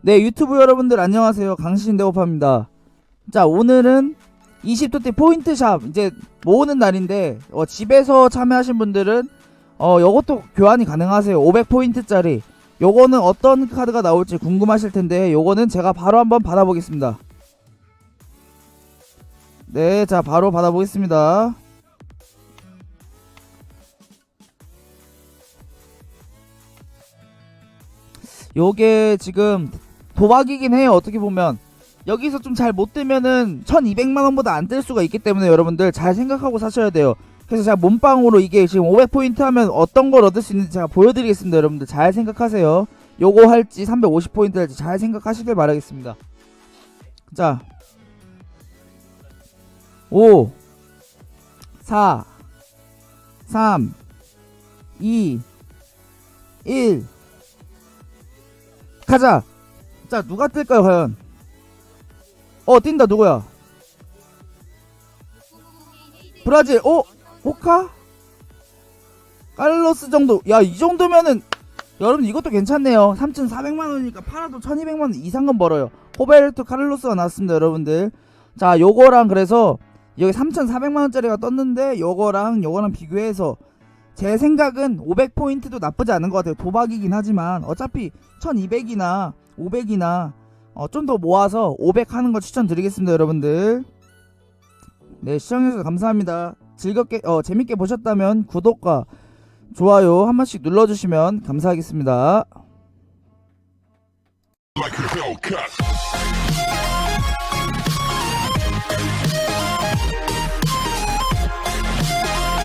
네 유튜브 여러분들 안녕하세요. 강신 대호파입니다. 자 오늘은 20도대 포인트샵 이제 모으는 날인데 어, 집에서 참여하신 분들은 어 요것도 교환이 가능하세요. 500포인트짜리. 요거는 어떤 카드가 나올지 궁금하실 텐데 요거는 제가 바로 한번 받아보겠습니다. 네 자 바로 받아보겠습니다. 요게 지금 도박이긴 해요 어떻게 보면. 여기서 좀 잘못 뜨면은 1200만 원보다 안뜰 수가 있기 때문에 여러분들 잘 생각하고 사셔야 돼요. 그래서 제가 몸빵으로 이게 지금 500포인트 하면 어떤 걸 얻을 수 있는지 제가 보여드리겠습니다. 여러분들 잘 생각하세요. 요거 할지 350포인트 할지 잘 생각하시길 바라겠습니다. 자. 5 4 3 2 1 가자 자 누가 뜰까요 과연? 어 뛴다 누구야? 브라질 어? 호카? 깔로스 정도. 야 이 정도면은 여러분 이것도 괜찮네요. 3,400만원이니까 팔아도 1,200만원 이상은 벌어요. 호베르토 카를로스가 나왔습니다 여러분들. 자 요거랑 그래서 여기 3,400만원짜리가 떴는데 요거랑 요거랑 비교해서 제 생각은 500포인트도 나쁘지 않은 것 같아요. 도박이긴 하지만 어차피 1200이나 500이나 어, 좀 더 모아서 500 하는 거 추천드리겠습니다 여러분들. 네 시청해주셔서 감사합니다. 즐겁게 어 재밌게 보셨다면 구독과 좋아요 한 번씩 눌러주시면 감사하겠습니다.